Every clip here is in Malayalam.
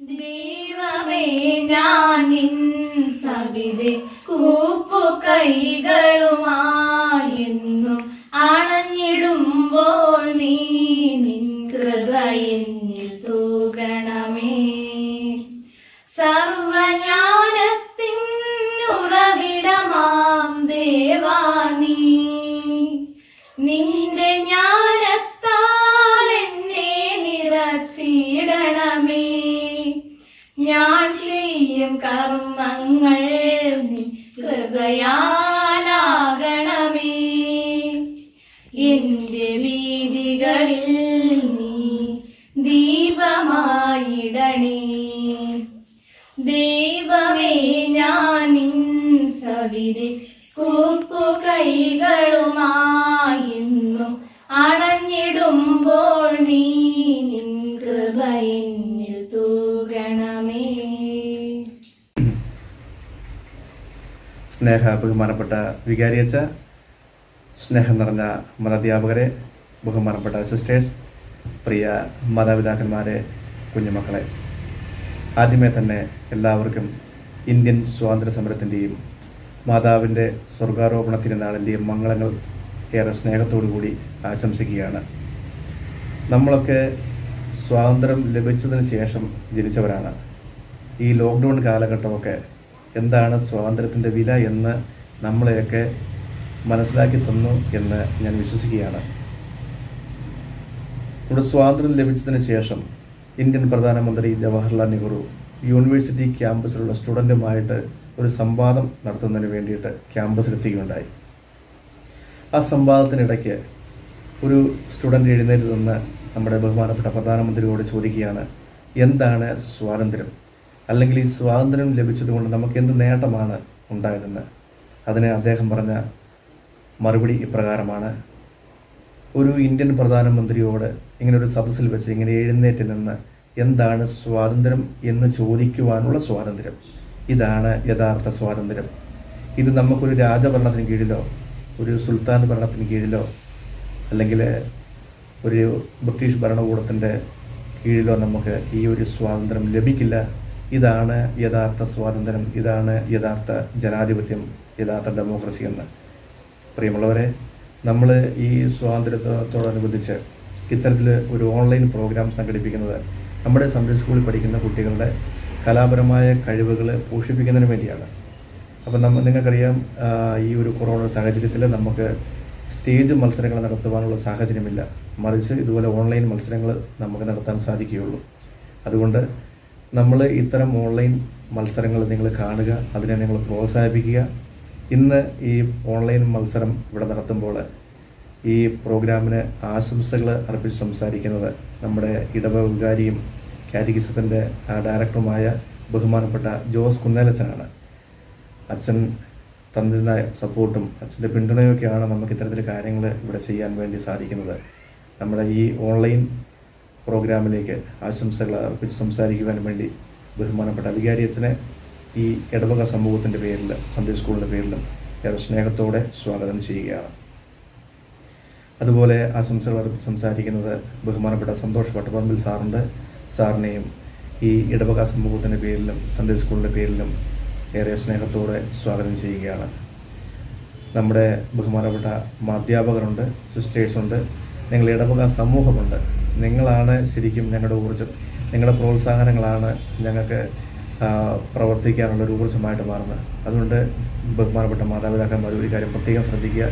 ദൈവമേ ഞാൻ നിൻ സവിതെ കൂപ്പു കൈകളുമായെന്നും അണഞ്ഞിടുമ്പോൾ നീ നിൻ കൃപ എന്നിൽ തൂകണമേ. സർവജ്ഞാനത്തിൻ ഉറവിടമാം ദേവാ നിന്റെ ജ്ഞാനത്താൽ കർമ്മങ്ങൾ നിൻ കൃപയാലാകണമേ. എന്റെ വീതികളിൽ നീ ദീപമായിടണേ. ദൈവമേ ഞാൻ നിൻ സവിതെ കൂപ്പു കൈകളുമായെന്നും സ്നേഹ ബഹുമാനപ്പെട്ട വികാരിയച്ച സ്നേഹം നിറഞ്ഞ മതാധ്യാപകരെ ബഹുമാനപ്പെട്ട സിസ്റ്റേഴ്സ് പ്രിയ മാതാപിതാക്കന്മാരെ കുഞ്ഞുമക്കളെ. ആദ്യമേ തന്നെ എല്ലാവർക്കും ഇന്ത്യൻ സ്വാതന്ത്ര്യ സമരത്തിന്റെയും മാതാവിന്റെ സ്വർഗാരോപണ തിരുനാളിന്റെയും മംഗളങ്ങൾ ഏറെ സ്നേഹത്തോടു കൂടി ആശംസിക്കുകയാണ്. നമ്മളൊക്കെ സ്വാതന്ത്ര്യം ലഭിച്ചതിന് ശേഷം ജനിച്ചവരാണ്. ഈ ലോക്ക്ഡൗൺ കാലഘട്ടമൊക്കെ എന്താണ് സ്വാതന്ത്ര്യത്തിന്റെ വില എന്ന് നമ്മളെയൊക്കെ മനസ്സിലാക്കി തന്നു എന്ന് ഞാൻ വിശ്വസിക്കുകയാണ്. നമ്മുടെ സ്വാതന്ത്ര്യം ലഭിച്ചതിന് ശേഷം ഇന്ത്യൻ പ്രധാനമന്ത്രി ജവഹർലാൽ നെഹ്റു യൂണിവേഴ്സിറ്റി ക്യാമ്പസിലുള്ള സ്റ്റുഡന്റുമായിട്ട് ഒരു സംവാദം നടത്തുന്നതിന് വേണ്ടിയിട്ട് ക്യാമ്പസിലെത്തുകയുണ്ടായി ആ സംവാദത്തിനിടയ്ക്ക് ഒരു സ്റ്റുഡന്റ് എഴുന്നേറ്റ് നിന്ന് നമ്മുടെ ബഹുമാനപ്പെട്ട പ്രധാനമന്ത്രിയോട് ചോദിക്കുകയാണ് എന്താണ് സ്വാതന്ത്ര്യം? അല്ലെങ്കിൽ ഈ സ്വാതന്ത്ര്യം ലഭിച്ചതുകൊണ്ട് നമുക്ക് എന്ത് നേട്ടമാണ് ഉണ്ടായതെന്ന് അതിന് അദ്ദേഹം പറഞ്ഞ മറുപടി ഇപ്രകാരമാണ്. ഒരു ഇന്ത്യൻ പ്രധാനമന്ത്രിയോട് ഇങ്ങനെ ഒരു സദസ്സിൽ വെച്ച് ഇങ്ങനെ എഴുന്നേറ്റ് നിന്ന് എന്താണ് സ്വാതന്ത്ര്യം എന്ന് ചോദിക്കുവാനുള്ള സ്വാതന്ത്ര്യം. ഇതാണ് യഥാർത്ഥ സ്വാതന്ത്ര്യം. ഇത് നമുക്കൊരു രാജഭരണത്തിന് കീഴിലോ ഒരു സുൽത്താൻ ഭരണത്തിന് കീഴിലോ അല്ലെങ്കിൽ ഒരു ബ്രിട്ടീഷ് ഭരണകൂടത്തിന്റെ കീഴിലോ നമുക്ക് ഈ ഒരു സ്വാതന്ത്ര്യം ലഭിക്കില്ല. ഇതാണ് യഥാർത്ഥ സ്വാതന്ത്ര്യം ഇതാണ് യഥാർത്ഥ ജനാധിപത്യം യഥാർത്ഥ ഡെമോക്രസി എന്ന്. പ്രിയമുള്ളവരെ നമ്മൾ ഈ സ്വാതന്ത്ര്യത്തോടനുബന്ധിച്ച് ഇത്തരത്തിൽ ഒരു ഓൺലൈൻ പ്രോഗ്രാം സംഘടിപ്പിക്കുന്നത് നമ്മുടെ സൺഡേ സ്കൂളിൽ പഠിക്കുന്ന കുട്ടികളുടെ കലാപരമായ കഴിവുകൾ പോഷിപ്പിക്കുന്നതിന് വേണ്ടിയാണ്. അപ്പം നമ്മൾ നിങ്ങൾക്കറിയാം ഈ ഒരു കൊറോണ സാഹചര്യത്തിൽ നമുക്ക് സ്റ്റേജ് മത്സരങ്ങൾ നടത്തുവാനുള്ള സാഹചര്യമില്ല. മറിച്ച് ഇതുപോലെ ഓൺലൈൻ മത്സരങ്ങൾ നമുക്ക് നടത്താൻ സാധിക്കുകയുള്ളൂ. അതുകൊണ്ട് നമ്മൾ ഇത്തരം ഓൺലൈൻ മത്സരങ്ങൾ നിങ്ങൾ കാണുക അതിനെ നിങ്ങൾ പ്രോത്സാഹിപ്പിക്കുക. ഇന്ന് ഈ ഓൺലൈൻ മത്സരം ഇവിടെ നടത്തുമ്പോൾ ഈ പ്രോഗ്രാമിന് ആശംസകൾ അർപ്പിച്ച് സംസാരിക്കുന്നത് നമ്മുടെ ഇടവകാരിയും കാറ്റഗിസത്തിന്റെ ഡയറക്ടറുമായ ബഹുമാനപ്പെട്ട ജോസ് കുന്നേലച്ചനാണ്. അച്ഛൻ തന്നിരുന്ന സപ്പോർട്ടും അച്ഛന്റെ പിന്തുണയൊക്കെയാണ് നമുക്ക് ഇത്തരത്തിൽ കാര്യങ്ങൾ ഇവിടെ ചെയ്യാൻ വേണ്ടി സാധിക്കുന്നത്. നമ്മുടെ ഈ ഓൺലൈൻ പ്രോഗ്രാമിലേക്ക് ആശംസകൾ അർപ്പിച്ച് സംസാരിക്കുവാൻ വേണ്ടി ബഹുമാനപ്പെട്ട വികാരി ഈ ഇടവക സമൂഹത്തിന്റെ പേരിൽ സൺഡേ സ്കൂളിന്റെ പേരിലും ഏറെ സ്നേഹത്തോടെ സ്വാഗതം ചെയ്യുകയാണ്. അതുപോലെ ആശംസകൾ അർപ്പിച്ച് സംസാരിക്കുന്നത് ബഹുമാനപ്പെട്ട സന്തോഷ് വട്ടപ്പറമ്പിൽ സാറിന്റെ സാറിനെയും ഈ ഇടവക സമൂഹത്തിന്റെ പേരിലും സൺഡേ സ്കൂളിന്റെ പേരിലും ഏറെ സ്നേഹത്തോടെ സ്വാഗതം ചെയ്യുകയാണ്. നമ്മുടെ ബഹുമാനപ്പെട്ട അധ്യാപകരുണ്ട് സിസ്റ്റേഴ്സുണ്ട് ഞങ്ങൾ ഇടവക സമൂഹമുണ്ട്. നിങ്ങളാണ് ശരിക്കും ഞങ്ങളുടെ ഊർജം. നിങ്ങളുടെ പ്രോത്സാഹനങ്ങളാണ് ഞങ്ങൾക്ക് പ്രവർത്തിക്കാനുള്ള ഒരു ഊർജമായിട്ട് മാറുന്നത്. അതുകൊണ്ട് ബഹുമാനപ്പെട്ട മാതാപിതാക്കന്മാർ ഒരു കാര്യം പ്രത്യേകം ശ്രദ്ധിക്കുക.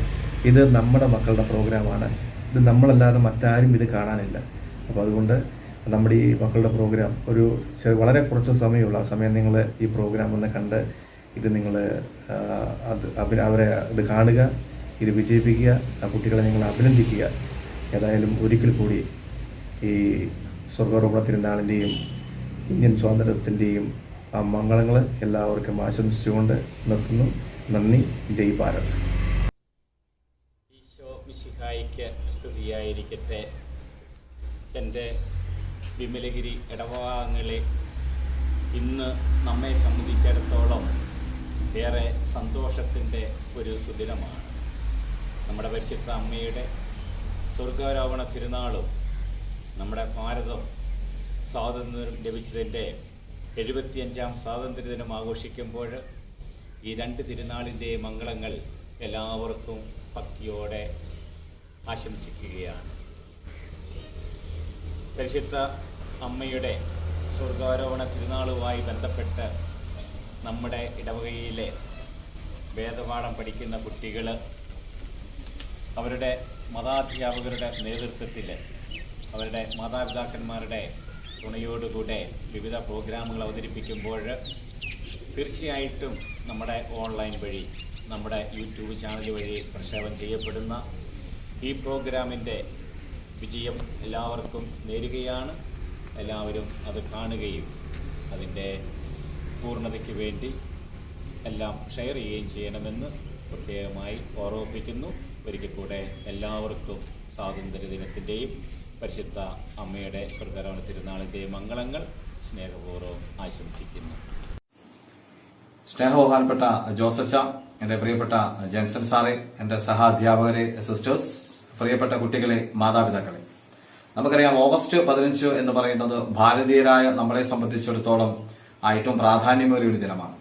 ഇത് നമ്മുടെ മക്കളുടെ പ്രോഗ്രാമാണ്. ഇത് നമ്മളല്ലാതെ മറ്റാരും ഇത് കാണാനില്ല. അപ്പോൾ അതുകൊണ്ട് നമ്മുടെ ഈ മക്കളുടെ പ്രോഗ്രാം ഒരു വളരെ കുറച്ച് സമയമുള്ള ആ സമയം നിങ്ങൾ ഈ പ്രോഗ്രാം ഒന്ന് കണ്ട് ഇത് നിങ്ങൾ അത് അവരെ ഇത് കാണുക ഇത് വിജയിപ്പിക്കുക ആ കുട്ടികളെ നിങ്ങൾ അഭിനന്ദിക്കുക. ഏതായാലും ഒരിക്കൽ കൂടി ഈ സ്വർഗാരോപണ തിരുനാളിന്റെയും ഇന്ത്യൻ സ്വാതന്ത്ര്യത്തിന്റെയും ആ മംഗളങ്ങൾ എല്ലാവർക്കും ആശംസിച്ചുകൊണ്ട് നിർത്തുന്നു. നന്ദി. ജയ് ഭാരത്. ഈശോ സ്തുതിയായിരിക്കട്ടെ. എന്റെ വിമലഗിരി ഇടവകാംഗങ്ങളെ ഇന്ന് നമ്മെ സംബന്ധിച്ചിടത്തോളം ഏറെ സന്തോഷത്തിന്റെ ഒരു സുദിനമാണ്. നമ്മുടെ പരിശുദ്ധ അമ്മയുടെ സ്വർഗാരോപണ തിരുനാളും നമ്മുടെ ഭാരതം സ്വാതന്ത്ര്യം ലഭിച്ചതിന്റെ എഴുപത്തിയഞ്ചാം സ്വാതന്ത്ര്യദിനം ആഘോഷിക്കുമ്പോൾ ഈ രണ്ട് തിരുനാളിന്റെ മംഗളങ്ങൾ എല്ലാവർക്കും ഭക്തിയോടെ ആശംസിക്കുകയാണ്. പരിശുദ്ധ അമ്മയുടെ സ്വർഗാരോഹണ തിരുനാളുമായി ബന്ധപ്പെട്ട് നമ്മുടെ ഇടവകയിലെ വേദപാഠം പഠിക്കുന്ന കുട്ടികൾ അവരുടെ മതാധ്യാപകരുടെ നേതൃത്വത്തിൽ അവരുടെ മാതാപിതാക്കന്മാരുടെ തുണയോടുകൂടെ വിവിധ പ്രോഗ്രാമുകൾ അവതരിപ്പിക്കുമ്പോൾ തീർച്ചയായിട്ടും നമ്മുടെ ഓൺലൈൻ വഴി നമ്മുടെ യൂട്യൂബ് ചാനൽ വഴി പ്രക്ഷേപണം ചെയ്യപ്പെടുന്ന ഈ പ്രോഗ്രാമിന്റെ വിജയം എല്ലാവർക്കും നേരുകയാണ്. എല്ലാവരും അത് കാണുകയും അതിന്റെ പൂർണതയ്ക്ക് വേണ്ടി എല്ലാം ഷെയർ ചെയ്യുകയും ചെയ്യണമെന്ന് പ്രത്യേകമായി ഓർമ്മിപ്പിക്കുന്നു. ഒരിക്കൽ കൂടെ എല്ലാവർക്കും സ്വാതന്ത്ര്യ ദിനത്തിന്റെയും പരിശുദ്ധ അമ്മയുടെ സ്വർഗരവണ തിരുനാളിന്റെ മംഗളങ്ങൾ സ്നേഹപൂർവം ആശംസിക്കുന്നു. സ്നേഹബഹുമാനപ്പെട്ട ജോസച്ച എന്റെ പ്രിയപ്പെട്ട ജെൻസൺ സാറെ എന്റെ സഹാധ്യാപകരെ സിസ്റ്റേഴ്സ് പ്രിയപ്പെട്ട കുട്ടികളെ മാതാപിതാക്കളെ. നമുക്കറിയാം ഓഗസ്റ്റ് പതിനഞ്ച് എന്ന് പറയുന്നത് ഭാരതീയരായ നമ്മളെ സംബന്ധിച്ചിടത്തോളം ഏറ്റവും പ്രാധാന്യമേറിയ ഒരു ദിനമാണ്.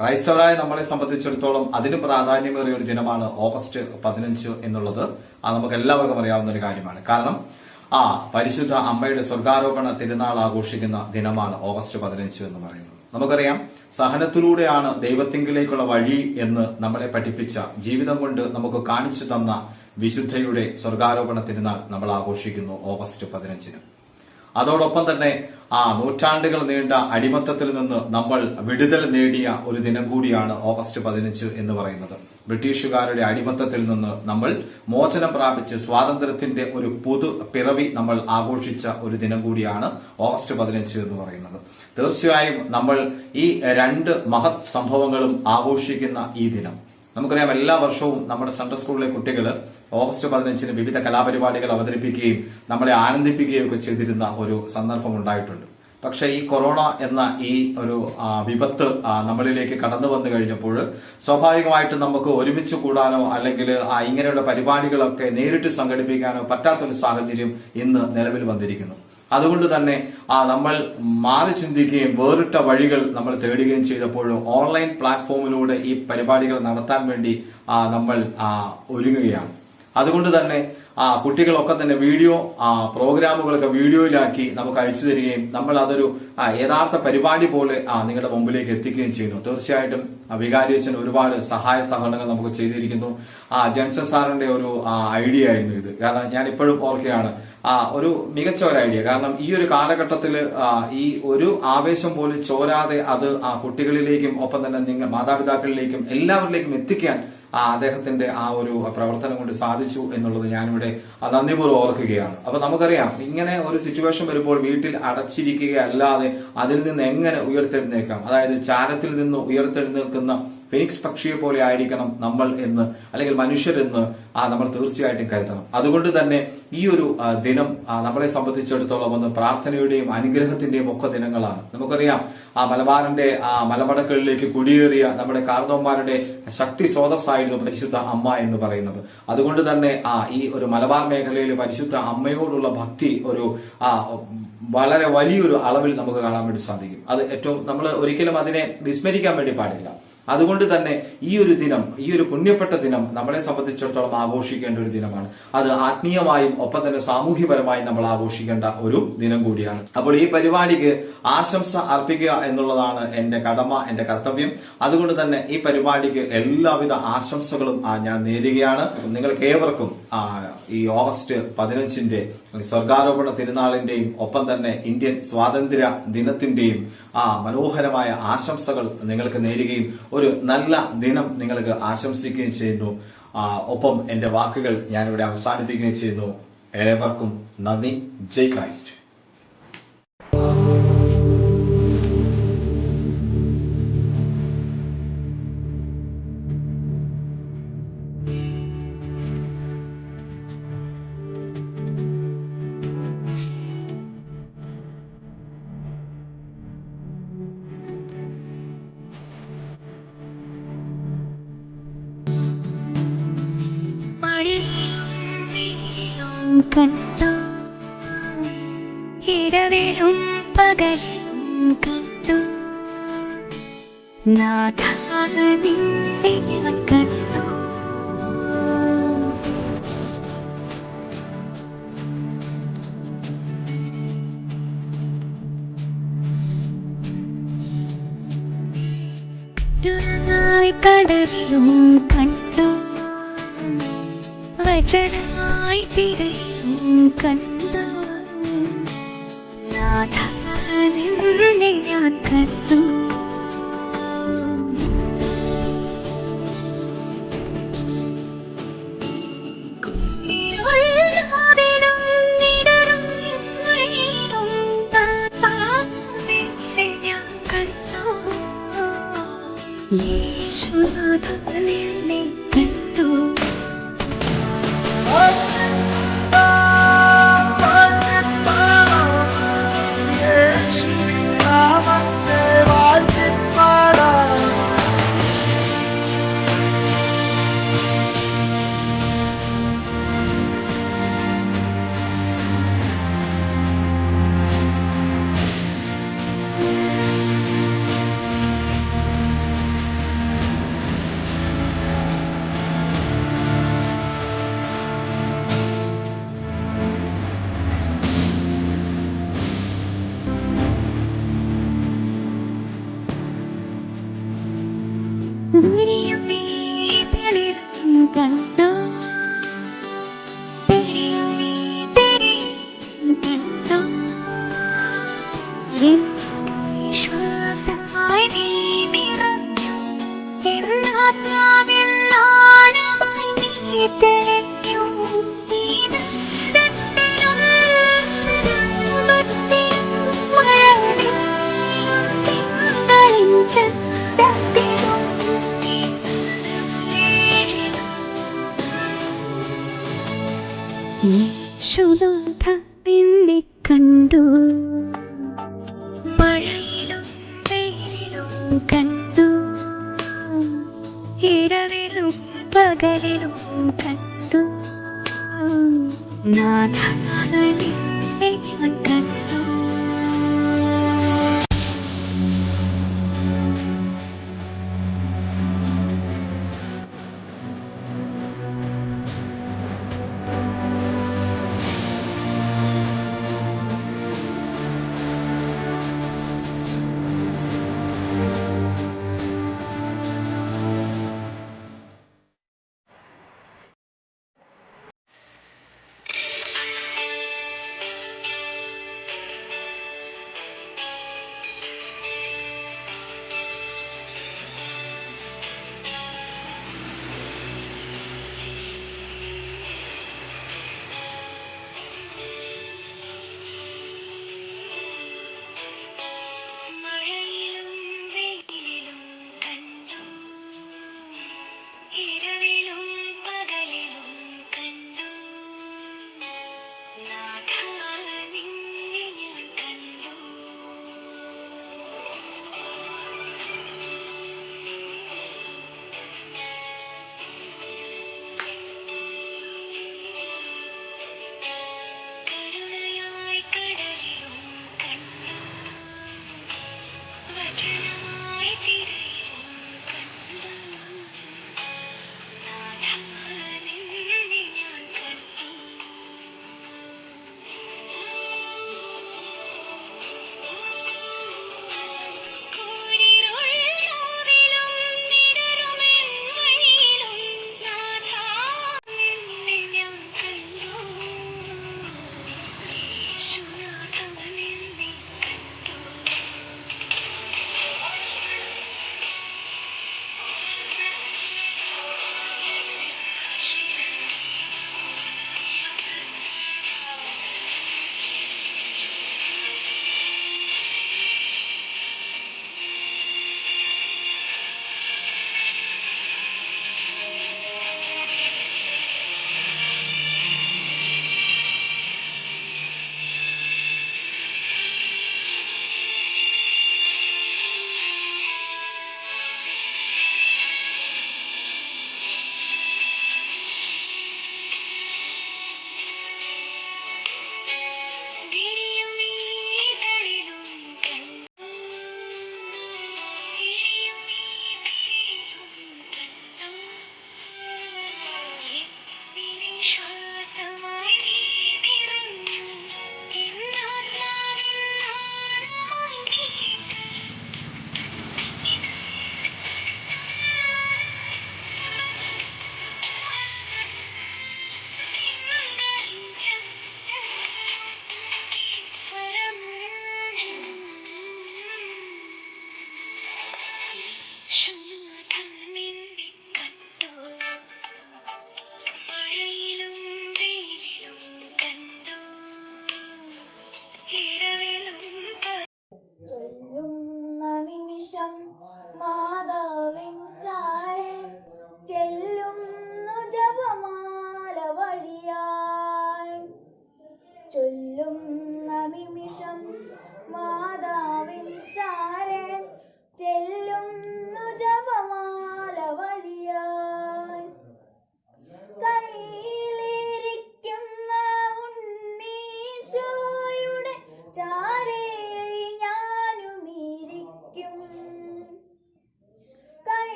ക്രൈസ്തവരായ നമ്മളെ സംബന്ധിച്ചിടത്തോളം അതിനും പ്രാധാന്യമേറിയ ഒരു ദിനമാണ് ഓഗസ്റ്റ് പതിനഞ്ച് എന്നുള്ളത്. അത് നമുക്ക് എല്ലാവർക്കും അറിയാവുന്ന ഒരു കാര്യമാണ്. കാരണം ആ പരിശുദ്ധ അമ്മയുടെ സ്വർഗാരോപണ തിരുനാൾ ആഘോഷിക്കുന്ന ദിനമാണ് ഓഗസ്റ്റ് പതിനഞ്ച് എന്ന് പറയുന്നത്. നമുക്കറിയാം സഹനത്തിലൂടെയാണ് ദൈവത്തിങ്കിലേക്കുള്ള വഴി എന്ന് നമ്മളെ പഠിപ്പിച്ച ജീവിതം കൊണ്ട് നമുക്ക് കാണിച്ചു തന്ന വിശുദ്ധയുടെ സ്വർഗാരോപണ തിരുനാൾ നമ്മൾ ആഘോഷിക്കുന്നു ഓഗസ്റ്റ് പതിനഞ്ചിന്. അതോടൊപ്പം തന്നെ ആ നൂറ്റാണ്ടുകൾ നീണ്ട അടിമത്തത്തിൽ നിന്ന് നമ്മൾ വിടുതൽ നേടിയ ഒരു ദിനം കൂടിയാണ് ഓഗസ്റ്റ് പതിനഞ്ച് എന്ന് പറയുന്നത്. ബ്രിട്ടീഷുകാരുടെ അടിമത്തത്തിൽ നിന്ന് നമ്മൾ മോചനം പ്രാപിച്ച് സ്വാതന്ത്ര്യത്തിന്റെ ഒരു പുതു പിറവി നമ്മൾ ആഘോഷിച്ച ഒരു ദിനം കൂടിയാണ് ഓഗസ്റ്റ് പതിനഞ്ച് എന്ന് പറയുന്നത്. തീർച്ചയായും നമ്മൾ ഈ രണ്ട് മഹത് സംഭവങ്ങളും ആഘോഷിക്കുന്ന ഈ ദിനം. നമുക്കറിയാം എല്ലാ വർഷവും നമ്മുടെ സെൻട്രൽ സ്കൂളിലെ കുട്ടികൾ ഓഗസ്റ്റ് പതിനഞ്ചിന് വിവിധ കലാപരിപാടികൾ അവതരിപ്പിക്കുകയും നമ്മളെ ആനന്ദിപ്പിക്കുകയും ഒക്കെ ചെയ്തിരുന്ന ഒരു സന്ദർഭം ഉണ്ടായിട്ടുണ്ട്. പക്ഷെ ഈ കൊറോണ എന്ന ഈ ഒരു വിപത്ത് നമ്മളിലേക്ക് കടന്നു വന്നു കഴിഞ്ഞപ്പോൾ സ്വാഭാവികമായിട്ടും നമുക്ക് ഒരുമിച്ച് കൂടാനോ അല്ലെങ്കിൽ ഇങ്ങനെയുള്ള പരിപാടികളൊക്കെ നേരിട്ട് സംഘടിപ്പിക്കാനോ പറ്റാത്തൊരു സാഹചര്യം ഇന്ന് നിലവിൽ വന്നിരിക്കുന്നു. അതുകൊണ്ട് തന്നെ ആ നമ്മൾ മാറി ചിന്തിക്കുകയും വേറിട്ട വഴികൾ നമ്മൾ തേടുകയും ചെയ്തപ്പോഴും ഓൺലൈൻ പ്ലാറ്റ്ഫോമിലൂടെ ഈ പരിപാടികൾ നടത്താൻ വേണ്ടി നമ്മൾ ഒരുങ്ങുകയാണ്. അതുകൊണ്ട് തന്നെ ആ കുട്ടികളൊക്കെ തന്നെ വീഡിയോ ആ പ്രോഗ്രാമുകളൊക്കെ വീഡിയോയിലാക്കി നമുക്ക് അയച്ചു തരികയും നമ്മൾ അതൊരു യഥാർത്ഥ പരിപാടി പോലെ ആ, നിങ്ങളുടെ മുമ്പിലേക്ക് എത്തിക്കുകയും ചെയ്യുന്നു. തീർച്ചയായിട്ടും വികാരിയച്ഛൻ ഒരുപാട് സഹായ സഹകരണങ്ങൾ നമുക്ക് ചെയ്തിരിക്കുന്നു. ആ ജൻസൺ സാറിന്റെ ഒരു ഐഡിയ ആയിരുന്നു ഇത്. കാരണം ഞാൻ ഇപ്പോഴും ഓർക്കുകയാണ് ആ ഒരു മികച്ച ഒരു ഐഡിയ. കാരണം ഈ ഒരു കാലഘട്ടത്തിൽ ഈ ഒരു ആവേശം പോലും ചോരാതെ അത് ആ കുട്ടികളിലേക്കും ഒപ്പം തന്നെ നിങ്ങൾ മാതാപിതാക്കളിലേക്കും എല്ലാവരിലേക്കും എത്തിക്കാൻ ആ അദ്ദേഹത്തിന്റെ ആ ഒരു പ്രവർത്തനം കൊണ്ട് സാധിച്ചു എന്നുള്ളത് ഞാനിവിടെ നന്ദിപൂർവം ഓർക്കുകയാണ്. അപ്പൊ നമുക്കറിയാം ഇങ്ങനെ ഒരു സിറ്റുവേഷൻ വരുമ്പോൾ വീട്ടിൽ അടച്ചിരിക്കുകയല്ലാതെ അതിൽ നിന്ന് എങ്ങനെ ഉയർത്തെഴുന്നേക്കാം അതായത് ചാരത്തിൽ നിന്ന് ഉയർത്തെഴുന്നേൽക്കുന്ന ഫിനിക്സ് പക്ഷിയെ പോലെ ആയിരിക്കണം നമ്മൾ എന്ന് അല്ലെങ്കിൽ മനുഷ്യരെന്ന് ആ നമ്മൾ തീർച്ചയായിട്ടും കരുതണം. അതുകൊണ്ട് തന്നെ ഈ ഒരു ദിനം നമ്മളെ സംബന്ധിച്ചിടത്തോളം ഒന്ന് പ്രാർത്ഥനയുടെയും അനുഗ്രഹത്തിന്റെയും ഒക്കെ ദിനങ്ങളാണ്. നമുക്കറിയാം ആ മലബാറിന്റെ ആ മലമടക്കുകളിലേക്ക് കുടിയേറിയ നമ്മുടെ കാർന്നവന്മാരുടെ ശക്തി സ്രോതസ്സായിരുന്നു പരിശുദ്ധ അമ്മ എന്ന് പറയുന്നത്. അതുകൊണ്ട് തന്നെ ആ ഈ ഒരു മലബാർ മേഖലയിൽ പരിശുദ്ധ അമ്മയോടുള്ള ഭക്തി ഒരു ആ വളരെ വലിയൊരു അളവിൽ നമുക്ക് കാണാൻ വേണ്ടി സാധിക്കും. അത് ഏറ്റവും നമ്മൾ ഒരിക്കലും അതിനെ വിസ്മരിക്കാൻ വേണ്ടി പാടില്ല. അതുകൊണ്ട് തന്നെ ഈ ഒരു ദിനം ഈ ഒരു പുണ്യപ്പെട്ട ദിനം നമ്മളെ സംബന്ധിച്ചിടത്തോളം ആഘോഷിക്കേണ്ട ഒരു ദിനമാണ്. അത് ആത്മീയമായും ഒപ്പം തന്നെ സാമൂഹ്യപരമായും നമ്മൾ ആഘോഷിക്കേണ്ട ഒരു ദിനം കൂടിയാണ്. അപ്പോൾ ഈ പരിപാടിക്ക് ആശംസ അർപ്പിക്കുക എന്നുള്ളതാണ് എന്റെ കടമ എന്റെ കർത്തവ്യം. അതുകൊണ്ട് തന്നെ ഈ പരിപാടിക്ക് എല്ലാവിധ ആശംസകളും ഞാൻ നേരുകയാണ്. നിങ്ങൾക്ക് ഏവർക്കും ഈ ഓഗസ്റ്റ് പതിനഞ്ചിന്റെ സ്വർഗാരോപണ തിരുനാളിന്റെയും ഒപ്പം തന്നെ ഇന്ത്യൻ സ്വാതന്ത്ര്യ ദിനത്തിന്റെയും ആ മനോഹരമായ ആശംസകൾ നിങ്ങൾക്ക് നേരുകയും ഒരു നല്ല ദിനം നിങ്ങൾക്ക് ആശംസിക്കുകയും ചെയ്യുന്നു. ഒപ്പം എന്റെ വാക്കുകൾ ഞാനിവിടെ അവസാനിപ്പിക്കുകയും ചെയ്യുന്നു. ഏവർക്കും നന്ദി. ജയ് ക്രൈസ്റ്റ്. 바람이 행한 같아 ായി കടലും കണ്ടു അജനായി തിരയും കണ്ടു നാഥ നിന്നെ ഞാൻ കണ്ടു ആത്മാവിൽ നാണമായി നീ തെളിഞ്ഞു ഈശുനാഥ നിന്നെ പകലിലും കണ്ടു നാഥ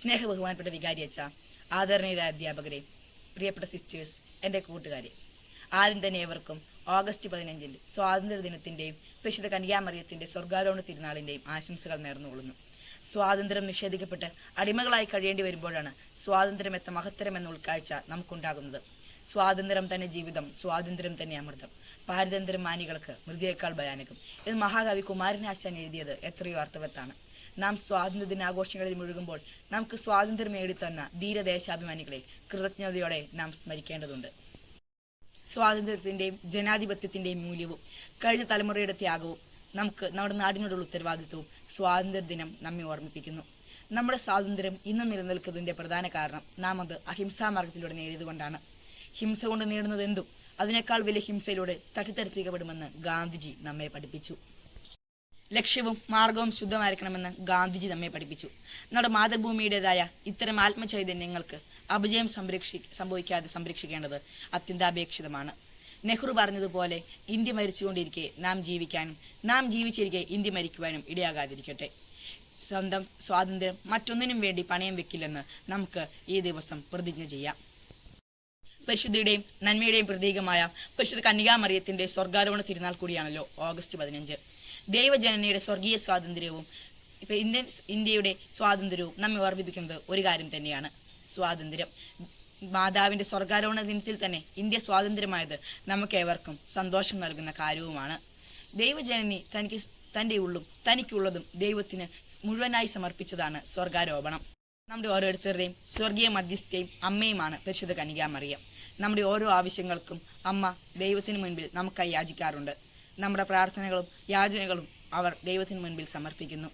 സ്നേഹ ബഹുമാനപ്പെട്ട വികാരി അച്ഛ ആദരണീയരായ അധ്യാപകരെ പ്രിയപ്പെട്ട സിസ്റ്റേഴ്സ് എന്റെ കൂട്ടുകാരെ. ആദ്യം തന്നെ ഏവർക്കും ഓഗസ്റ്റ് പതിനഞ്ചിന്റെ സ്വാതന്ത്ര്യ ദിനത്തിന്റെയും വിശുദ്ധ കന്യാമറിയത്തിന്റെ സ്വർഗാരോഹണ തിരുനാളിന്റെയും ആശംസകൾ നേർന്നുകൊള്ളുന്നു. സ്വാതന്ത്ര്യം നിഷേധിക്കപ്പെട്ട് അടിമകളായി കഴിയേണ്ടി വരുമ്പോഴാണ് സ്വാതന്ത്ര്യം എത്ര മഹത്തരം എന്ന ഉൾക്കാഴ്ച നമുക്കുണ്ടാകുന്നത്. സ്വാതന്ത്ര്യം തന്നെ ജീവിതം സ്വാതന്ത്ര്യം തന്നെ അമൃതം. പാരതന്ത്ര്യം മാനികൾക്ക് മൃതിയേക്കാൾ ഭയാനകം. ഇത് മഹാകവി കുമാരനാശാൻ എഴുതിയത് എത്രയോ അർത്ഥവത്താണ്. നാം സ്വാതന്ത്ര്യ ദിനാഘോഷങ്ങളിൽ മുഴുകുമ്പോൾ നമുക്ക് സ്വാതന്ത്ര്യം നേടിത്തന്ന ധീരദേശാഭിമാനികളെ കൃതജ്ഞതയോടെ നാം സ്മരിക്കേണ്ടതുണ്ട്. സ്വാതന്ത്ര്യത്തിന്റെയും ജനാധിപത്യത്തിന്റെയും മൂല്യവും കഴിഞ്ഞ തലമുറയുടെ ത്യാഗവും നമുക്ക് നമ്മുടെ നാടിനോടുള്ള ഉത്തരവാദിത്വവും സ്വാതന്ത്ര്യ ദിനം നമ്മെ ഓർമ്മിപ്പിക്കുന്നു. നമ്മുടെ സ്വാതന്ത്ര്യം ഇന്നും നിലനിൽക്കുന്നതിന്റെ പ്രധാന കാരണം നാം അത് അഹിംസാ മാർഗത്തിലൂടെ നേടിയതുകൊണ്ടാണ്. ഹിംസ കൊണ്ട് നേടുന്നത് എന്തും? അതിനേക്കാൾ വലിയ ഹിംസയിലൂടെ തട്ടിത്തെറിപ്പിക്കപ്പെടുമെന്ന് ഗാന്ധിജി നമ്മെ പഠിപ്പിച്ചു. ലക്ഷ്യവും മാർഗവും ശുദ്ധമായിരിക്കണമെന്ന് ഗാന്ധിജി നമ്മെ പഠിപ്പിച്ചു. നമ്മുടെ മാതൃഭൂമിയുടേതായ ഇത്തരം ആത്മചൈതന്യങ്ങൾക്ക് അപജയം സംരക്ഷി സംഭവിക്കാതെ സംരക്ഷിക്കേണ്ടത് അത്യന്താപേക്ഷിതമാണ്. നെഹ്റു പറഞ്ഞതുപോലെ ഇന്ത്യ മരിച്ചുകൊണ്ടിരിക്കെ നാം ജീവിക്കാനും നാം ജീവിച്ചിരിക്കെ ഇന്ത്യ മരിക്കുവാനും ഇടയാകാതിരിക്കട്ടെ. സ്വന്തം സ്വാതന്ത്ര്യം മറ്റൊന്നിനും വേണ്ടി പണയം വെക്കില്ലെന്ന് നമുക്ക് ഈ ദിവസം പ്രതിജ്ഞ ചെയ്യാം. പരിശുദ്ധിയുടെയും നന്മയുടെയും പ്രതീകമായ പരിശുദ്ധ കന്യകാമറിയത്തിന്റെ സ്വർഗാരോഹണ തിരുനാൾ കൂടിയാണല്ലോ ഓഗസ്റ്റ് പതിനഞ്ച്. ദൈവജനനയുടെ സ്വർഗീയ സ്വാതന്ത്ര്യവും ഇപ്പൊ ഇന്ത്യൻ ഇന്ത്യയുടെ സ്വാതന്ത്ര്യവും നമ്മെ ഓർമ്മിപ്പിക്കുന്നത് ഒരു കാര്യം തന്നെയാണ്. സ്വാതന്ത്ര്യം. മാതാവിന്റെ സ്വർഗാരോഹണ ദിനത്തിൽ തന്നെ ഇന്ത്യ സ്വാതന്ത്ര്യമായത് നമുക്കേവർക്കും സന്തോഷം നൽകുന്ന കാര്യവുമാണ്. ദൈവജനനി തനിക്ക് തന്റെ ഉള്ളും തനിക്കുള്ളതും ദൈവത്തിന് മുഴുവനായി സമർപ്പിച്ചതാണ് സ്വർഗാരോപണം. നമ്മുടെ ഓരോരുത്തരുടെയും സ്വർഗീയ മധ്യസ്ഥയും അമ്മയുമാണ് പരിശുദ്ധ കനികാമറിയം നമ്മുടെ ഓരോ ആവശ്യങ്ങൾക്കും അമ്മ ദൈവത്തിന് മുൻപിൽ നമുക്കായി യാചിക്കാറുണ്ട് നമ്മുടെ പ്രാർത്ഥനകളും യാചനകളും അവർ ദൈവത്തിന് മുൻപിൽ സമർപ്പിക്കുന്നു.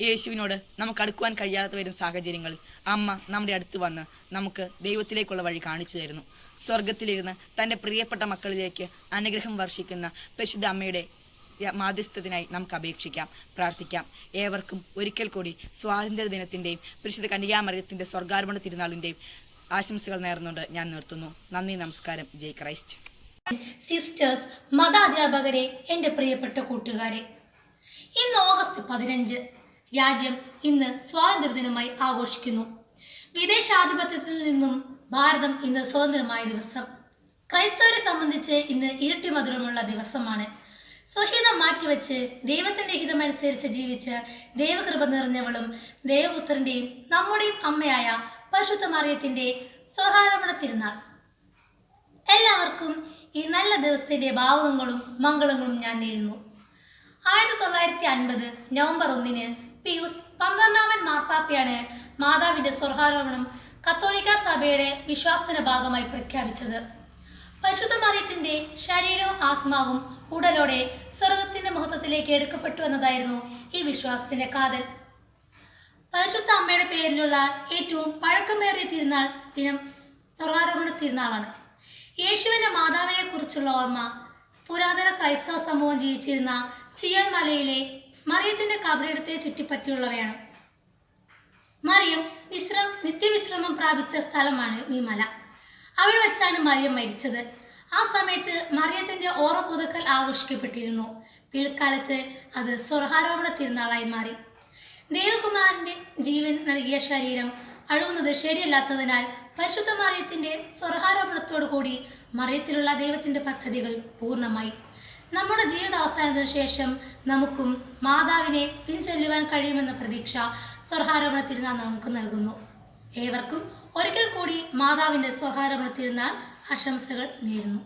യേശുവിനോട് നമുക്ക് അടുക്കുവാൻ കഴിയാതെ വരുന്ന സാഹചര്യങ്ങളിൽ അമ്മ നമ്മുടെ അടുത്ത് വന്ന് നമുക്ക് ദൈവത്തിലേക്കുള്ള വഴി കാണിച്ചു തരുന്നു. സ്വർഗത്തിലിരുന്ന് തന്റെ പ്രിയപ്പെട്ട മക്കളിലേക്ക് അനുഗ്രഹം വർഷിക്കുന്ന പരിശുദ്ധ അമ്മയുടെ മാധ്യസ്ഥത്തിനായി നമുക്ക് അപേക്ഷിക്കാം പ്രാർത്ഥിക്കാം. ഏവർക്കും ഒരിക്കൽ കൂടി സ്വാതന്ത്ര്യ ദിനത്തിന്റെയും പരിശുദ്ധ കന്യാമരത്തിന്റെ സ്വർഗാരോപണ തിരുനാളിന്റെയും ആശംസകൾ നേർന്നുകൊണ്ട് ഞാൻ നിർത്തുന്നു. നന്ദി നമസ്കാരം. ജയ് ക്രൈസ്റ്റ്. സിസ്റ്റേഴ്സ് മതാധ്യാപകരെ എന്റെ പ്രിയപ്പെട്ട കൂട്ടുകാരെ ഇന്ന് ഓഗസ്റ്റ് പതിനഞ്ച് രാജ്യം ഇന്ന് സ്വാതന്ത്ര്യദിനമായി ആഘോഷിക്കുന്നു. വിദേശാധിപത്യത്തിൽ നിന്നും ഭാരതം ഇന്ന് സ്വതന്ത്രമായ ദിവസം. ക്രൈസ്തവരെ സംബന്ധിച്ച് ഇന്ന് ഇരട്ടി മധുരമുള്ള ദിവസമാണ്. സ്വഹിതം മാറ്റിവെച്ച് ദൈവത്തിന്റെ ഹിതമനുസരിച്ച് ജീവിച്ച് ദൈവകൃപ നിറഞ്ഞവളും ദേവപുത്രന്റെയും നമ്മുടെയും അമ്മയായ പരിശുദ്ധ മറിയത്തിന്റെ സ്വഹാരോപണ തിരുനാൾ. എല്ലാവർക്കും ഈ നല്ല ദിവസത്തിന്റെ ഭാവങ്ങളും മംഗളങ്ങളും ഞാൻ നേരുന്നു. ആയിരത്തി തൊള്ളായിരത്തി അൻപത് നവംബർ ഒന്നിന് പിയൂസ് പന്ത്രണ്ടാമൻ മാർപ്പാപ്പയാണ് മാതാവിന്റെ സ്വർഹാരോപണം കത്തോലിക്ക സഭയുടെ വിശ്വാസത്തിന്റെ ഭാഗമായി പ്രഖ്യാപിച്ചത്. പരിശുദ്ധ മറിയത്തിന്റെ ശരീരവും ആത്മാവും ഉടലോടെ സ്വർഗത്തിന്റെ മഹത്വത്തിലേക്ക് എടുക്കപ്പെട്ടു എന്നതായിരുന്നു ഈ വിശ്വാസത്തിന്റെ കാതൽ. പരിശുദ്ധ അമ്മയുടെ പേരിലുള്ള ഏറ്റവും പഴക്കമേറിയ തിരുനാൾ ദിനം സ്വർഗാരോപണ തിരുനാളാണ്. യേശുവിന്റെ മാതാവിനെ കുറിച്ചുള്ള ഓർമ്മ പുരാതന ക്രൈസ്തവ സമൂഹം ജീവിച്ചിരുന്ന സിയൻ മലയിലെ മറിയത്തിന്റെ കബറിടത്തെ ചുറ്റിപ്പറ്റിയുള്ളവയാണ്. മറിയം വിശ്ര നിത്യവിശ്രമം പ്രാപിച്ച സ്ഥലമാണ് ഈ മല. അവിടെ വെച്ചാണ് മറിയം മരിച്ചത്. ആ സമയത്ത് മറിയത്തിന്റെ ഓർമ്മ പുതുക്കൽ ആഘോഷിക്കപ്പെട്ടിരുന്നു. പിൽക്കാലത്ത് അത് സ്വർഹാരോപണ തിരുനാളായി മാറി. ദേവകുമാരന്റെ ജീവൻ നൽകിയ ശരീരം അഴുകുന്നത് ശരിയല്ലാത്തതിനാൽ പരിശുദ്ധ മറിയത്തിന്റെ സ്വർഹാരോപണത്തോടു കൂടി മറിയത്തിലുള്ള ദൈവത്തിന്റെ പദ്ധതികൾ പൂർണമായി. നമ്മുടെ ജീവിത അവസാനത്തിന് ശേഷം നമുക്കും മാതാവിനെ പിൻചൊല്ലുവാൻ കഴിയുമെന്ന പ്രതീക്ഷ സ്വർഹാരോപണ തിരുനാൾ നമുക്ക് നൽകുന്നു. ഏവർക്കും ഒരിക്കൽ കൂടി മാതാവിന്റെ സ്വർഹാരോപണ തിരുനാൾ ആശംസകൾ നേരുന്നു.